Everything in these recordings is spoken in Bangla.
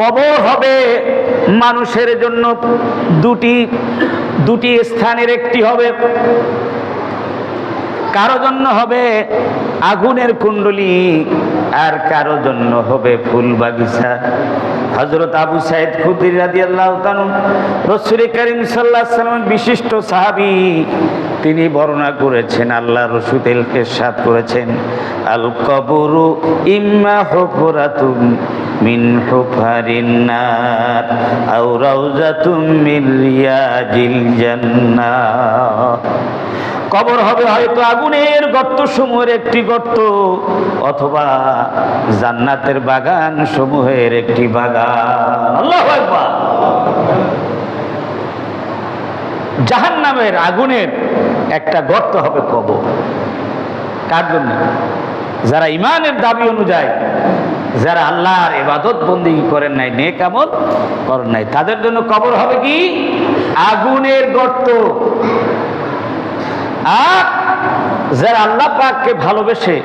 কবর হবে মানুষের জন্য দুটি দুটি স্থানের একটি হবে। কারও জন্য হবে আগুনের কুণ্ডলী আর কারও জন্য হবে ফুল বাগিচা। হজরত আবু সাইদ খুদির রাদি আল্লাহ রসুল করিম সাল্লামের বিশিষ্ট সাহাবি তিনি বর্ণনা করেছেন, আল্লাহ রসুদেলকে সাত করেছেন, আল কবরু ইম্মা হুফরাতুম মিন হুফারিন নার, আও রাউজাতুম রিয়াজিল জান্নাহ কবর হবে হয়তো আগুনের গর্ত সমূহের একটি গর্ত, অথবা জান্নাতের বাগান সমূহের একটি বাগান। আল্লাহ জাহান নামের আগুনের একটা গর্ত হবে কবর। কার জন্য? যারা ইমানের দাবি অনুযায়ী, যারা আল্লাহর এবাদত বন্দি করেন নাই, নেক আমল করেন নাই, তাদের জন্য কবর হবে কি? আগুনের গর্ত। আর যারা আল্লাহ পাককে ভালোবেসে,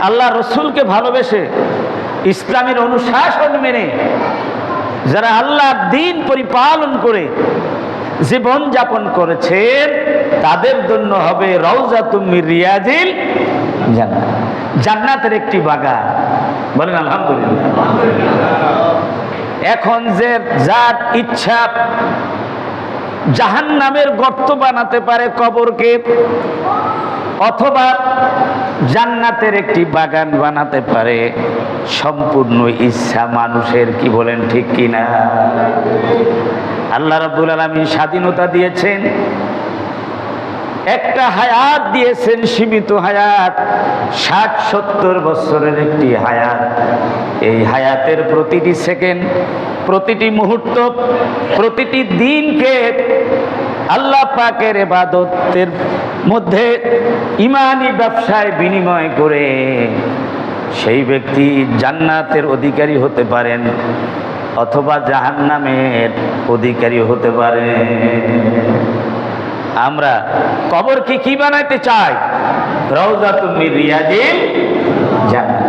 আল্লাহ রসুলকে ভালোবেসে ইসলামের অনুশাসন মেনে, যারা আল্লাহর দিন পরিপালন করে জীবন যাপন করেছেন তাদের জন্য হবে রওজা তুমি রিয়াজিল জান্নাত। জান্নাতের একটি বাগান। বলেন আলহামদুলিল্লাহ। এখন যে যার ইচ্ছা জাহান নামের গর্ত বানাতে পারে কবরকে অথবা জান্নাতের একটি বাগান বানাতে পারে, সম্পূর্ণ ইচ্ছা মানুষের, কি বলেন ঠিক কিনা? আল্লাহ রাব্বুল আলামিন স্বাধীনতা দিয়েছেন, একটা হায়াত দিয়েছেন, সীমিত হায়াত ষাট সত্তর বছরের একটি হায়াত। এই হায়াতের প্রতিটি সেকেন্ড, প্রতিটি মুহূর্ত, প্রতিটি দিনকে আল্লাহ পাকের এবাদতের মধ্যে ইমানি ব্যবসায় বিনিময় করে সেই ব্যক্তি জান্নাতের অধিকারী হতে পারেন অথবা জাহান্নামের অধিকারী হতে পারে আমরা কবরকে কি বানাইতে চাই রওজা তুমি রিয়াজিল জান্নাত।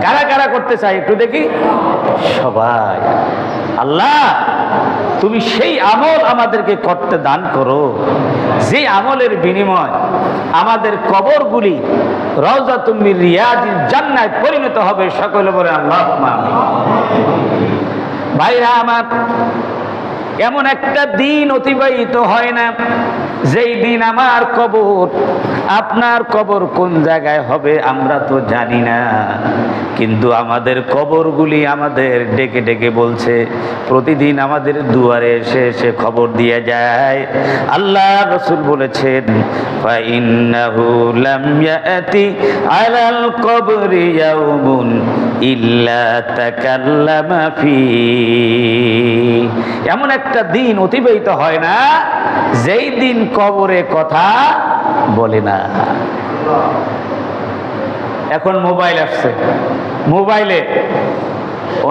কারা কারা করতে চাই একটু দেখি? সবাই। আল্লাহ, তুমি সেই আমল আমাদেরকে করতে দান করো। যে আমলের বিনিময় আমাদের কবরগুলি রওজা তুমি রিয়াজির জান্নায় পরিণত হবে, সকলে বলে আল্লাহ ভাইরা আমার এমন একটা দিন অতিবাহিত হয় না, যেই দিন আমার কবর। আপনার কবর কোন জায়গায় হবে আমরা তো জানি না। কিন্তু আমাদের কবরগুলি আমাদের ডেকে ডেকে বলছে, প্রতিদিন আমাদের দুয়ারে এসে এসে খবর দিয়ে যায়। আল্লাহ রসুল বলেছেন এমন এক একটা দিন অতিবাহিত হয় না, যেই দিন কবরে কথা বলে না। এখন মোবাইল আসছে। মোবাইলে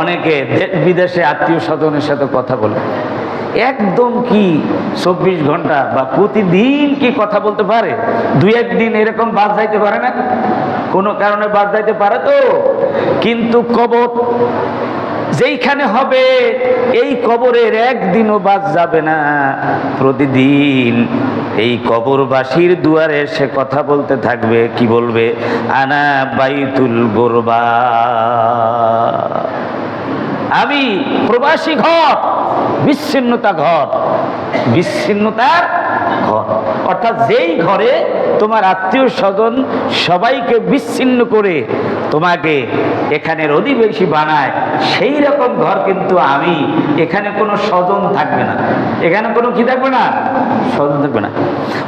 অনেকে বিদেশে আত্মীয় স্বজনের সাথে কথা বলে। একদম কি চব্বিশ ঘণ্টা বা প্রতিদিন কি কথা বলতে পারে? দুই একদিন এরকম বাদ যাইতে পারে না? কোনো কারণে বাদ যাইতে পারে তো? কিন্তু কবর যেইখানে হবে, এই কবরের একদিনও বাদ যাবে না। প্রতিদিন এই কবরবাসীর দুয়ারে সে কথা বলতে থাকবে, কি বলবে? আনা বাইতুল গোরবা। আমি প্রবাসী ঘর, বিচ্ছিন্নতা ঘর, বিচ্ছিন্নতার ঘর। অর্থাৎ যেই ঘরে তোমার আত্মীয় স্বজন সবাইকে বিচ্ছিন্ন করে তোমাকে এখানের অধিবেশী বানায়, সেই রকম ঘর কিন্তু আমি। এখানে কোনো স্বজন থাকবে না। এখানে কোনো কি থাকবে না? স্বজন থাকবে না।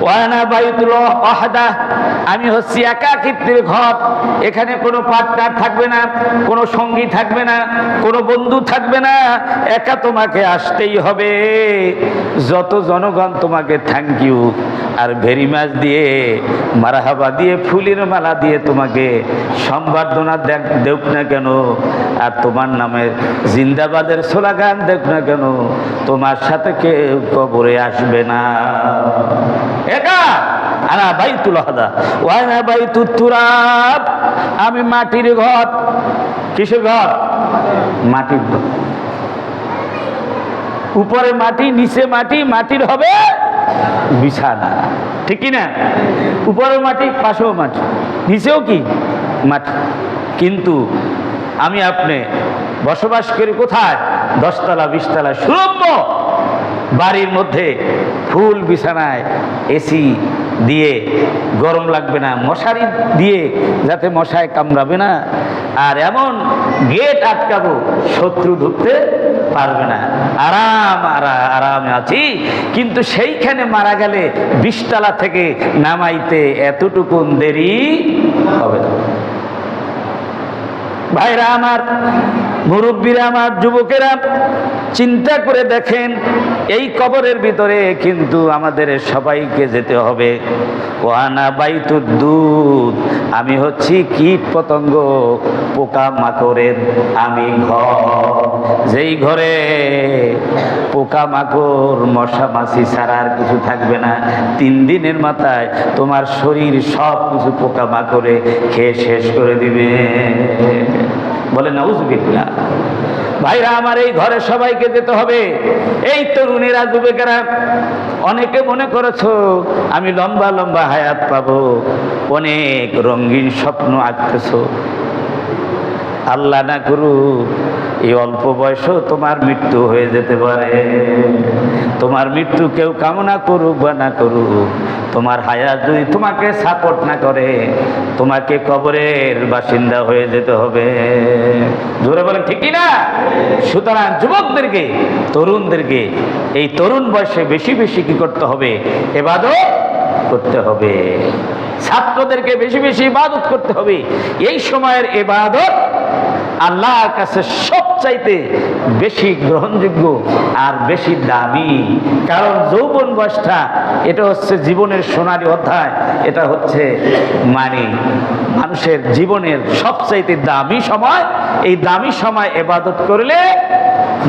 ওয়ানা বাইতুল ওয়াহদা, আমি হচ্ছি একাকিত্বের ঘর। এখানে কোনো পার্টনার থাকবে না, কোনো সঙ্গী থাকবে না, কোনো বন্ধু থাকবে না। একা তোমাকে আসতেই হবে। যত জনগণ তোমাকে থ্যাংক ইউ আর ভেরি মাছ দিয়ে মারাহাবা দিয়ে, ফুলের মালা দিয়ে তোমাকে সম্বর্ধনা দেখ দেখ না কেন? আর তোমার নামে জিন্দাবাদের স্লোগান দেখ না কেন? তোমার সাথে কেউ কবরে আসবে না। একা? আনা বাইতুল হাদা ওয়ানা বাইতুত তুরাব। আমি মাটির ঘর। কিসের ঘর? মাটির ঘর। উপরে মাটি, নিচে মাটি, মাটির হবে বিছানা। ঠিক কি না উপরে মাটি, পাশেও মাটি। নিচেও কি? মাটি। কিন্তু আমি আপনি বসবাস করি কোথায়? দশতলা, বিশতলা সুরম্য বাড়ির মধ্যে ফুল বিছানায় এসি দিয়ে গরম লাগবে না, মশারি দিয়ে যাতে মশায় কামড়াবে না। আর এমন গেট আটকাবো, শত্রু ঢুকতে পারবে না। আরাম আরামে আছি। কিন্তু সেইখানে মারা গেলে বিশতলা থেকে নামাইতে এতটুকুন দেরি হবে না। ভাইরা আমার, মুরব্বীরা আমার, যুবকেরা, চিন্তা করে দেখেন, এই কবরের ভিতরে কিন্তু আমাদের সবাইকে যেতে হবে। ও আনা বাইতুর দুধ আমি হচ্ছি কীট পতঙ্গ। পোকা মাকড়ের আমি ঘর। যেই ঘরে পোকা মাকড়, মশা মাছি ছাড়া আর কিছু থাকবে না। তিন দিনের মাথায় তোমার শরীর সব কিছু পোকা মাকড়ে খেয়ে শেষ করে দিবে। বলে নাউজবিল্লা ভাইরা, আমার এই ঘরে সবাইকে যেতে হবে। এই তরুণীরা, যুবকেরা, অনেকে মনে করেছ, আমি লম্বা লম্বা হায়াত পাবো, অনেক রঙিন স্বপ্ন আঁকতেছো। আল্লাহ না করু এই অল্প বয়সেও তোমার মৃত্যু হয়ে যেতে পারে। তোমার মৃত্যু কেউ কামনা করুক বা না করুক, তোমার হায়াত যদি তোমাকে সাপোর্ট না করে, তোমাকে কবরের বাসিন্দা হয়ে যেতে হবে। জোরে বলেন ঠিকই না সুতরাং যুবকদেরকে, তরুণদেরকে, এই তরুণ বয়সে বেশি বেশি কি করতে হবে? এবাদত করতে হবে। ছাত্রদেরকে বেশি বেশি ইবাদত করতে হবে। এই সময়ের ইবাদত আল্লাহর কাছে সবচাইতে বেশি গ্রহণযোগ্য আর বেশি দামি। কারণ যৌবন বয়সটা, এটা হচ্ছে জীবনের সোনালী অধ্যায়, এটা হচ্ছে মানে মানুষের জীবনের সবচাইতে দামি সময়। এই দামি সময় এবাদত করলে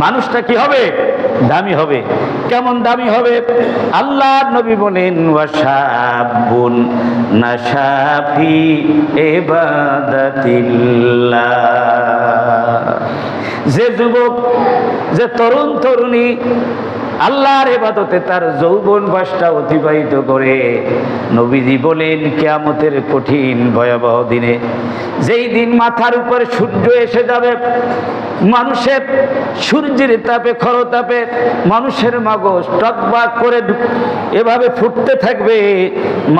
মানুষটা কি হবে? দামি হবে। কেমন দামি হবে? আল্লাহ নবী বলেন নাশাফি যে যুবক, যে তরুণ, তরুণী আল্লাহর এবাদতে তার যৌবন বাসটা অতিবাহিত করে। নবীজি বলেন, কেয়ামতের কঠিন ভয়াবহ দিনে যেই দিন মাথার উপর সূর্য এসে যাবে, মানুষের সূর্যের তাপে খরতাপে মানুষের মগজ টকবাক করে এভাবে ফুটতে থাকবে।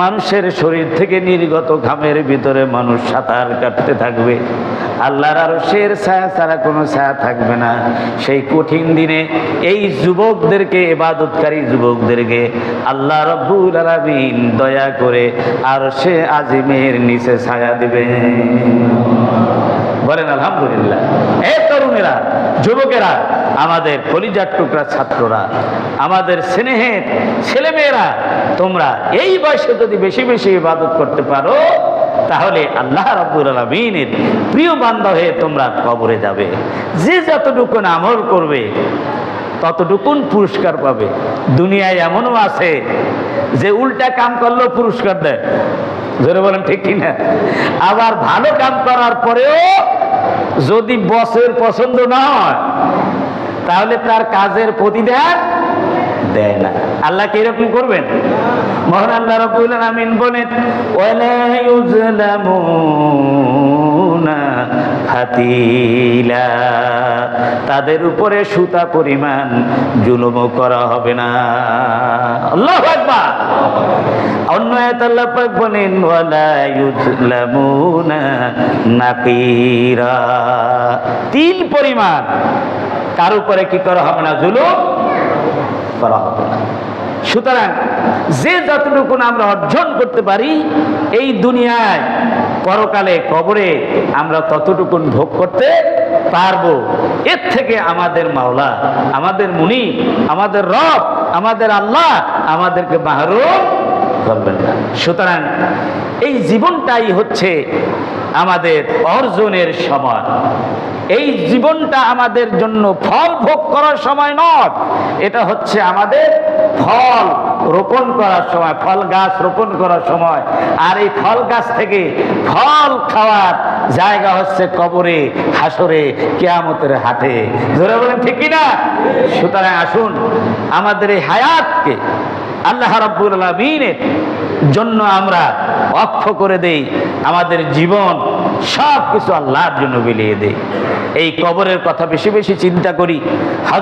মানুষের শরীর থেকে নির্গত ঘামের ভিতরে মানুষ সাঁতার কাটতে থাকবে। আল্লাহর আরও ছায়া ছাড়া কোনো ছায়া থাকবে না। সেই কঠিন দিনে এই যুবকদেরকে, এবাদতকারী যুবকদেরকে আল্লাহ রব্বুল আলামিন দয়া করে আর সে আজিমের নিচে ছায়া দিবে। বলেন, আলহামদুলিল্লাহ। এ তরুণেরা, যুবকেরা, আমাদের কলিজার টুকরা ছাত্ররা, আমাদের স্নেহের ছেলেমেয়েরা, তোমরা এই বয়সে যদি বেশি বেশি ইবাদত করতে পারো তাহলে আল্লাহ রাব্বুল আলামিনের প্রিয় বান্ধব হয়ে তোমরা কবরে যাবে। যে যতটুকুন আমল করবে, ততটুকুন পুরস্কার পাবে। দুনিয়ায় এমনও আছে যে উল্টা কাম করলেও পুরস্কার দেয়। ধরে বলেন ঠিক কিনা আবার ভালো কাম করার পরেও যদি বসের পছন্দ না হয় তাহলে তার কাজের প্রতিদান দেয় না। আল্লাহ কি এরকম করবেন? মহান আল্লাহ রাব্বুল আলামিন বলেন, ওয়ালা ইউজলামুনা ফাতিলা তাদের উপরে সুতা পরিমাণ জুলুমও করা হবে না। আল্লাহু আকবার। অন্য আয়াত আল্লাহ পাক বলেন, ওয়ালা ইউজলামুনা নাকিরা। তিল পরিমাণ কার উপরে কি করা হবে না? জুলুম করা হবে না। সুতরাং যে যতটুকু আমরা অর্জন করতে পারি, এই দুনিয়ায় পরকালে, কবরে আমরা ততটুকুন ভোগ করতে পারব। এর থেকে আমাদের মাওলা, আমাদের মুনি, আমাদের রব, আমাদের আল্লাহ আমাদেরকে মাহরুম করবেন না। সুতরাং এই জীবনটাই হচ্ছে আমাদের অর্জনের সময়। এই জীবনটা আমাদের জন্য ফল ভোগ করার সময় নয়, এটা হচ্ছে আমাদের ফল রোপণ করার সময়, ফল গাছ রোপণ করার সময়। আর এই ফল গাছ থেকে ফল খাওয়ার জায়গা হচ্ছে কবরে, হাসরে, কেয়ামতের হাটে। ধরে বলেন, ঠিক না সুতরাং আসুন, আমাদের এই হায়াতকে আল্লাহ রাব্বুল আলামিনের জন্য আমরা অক্ষ করে দেই, আমাদের জীবন সব কিছু আল্লাহর জন্য বিলিয়ে দেই। এই কবরের কথা বেশি বেশি চিন্তা করি।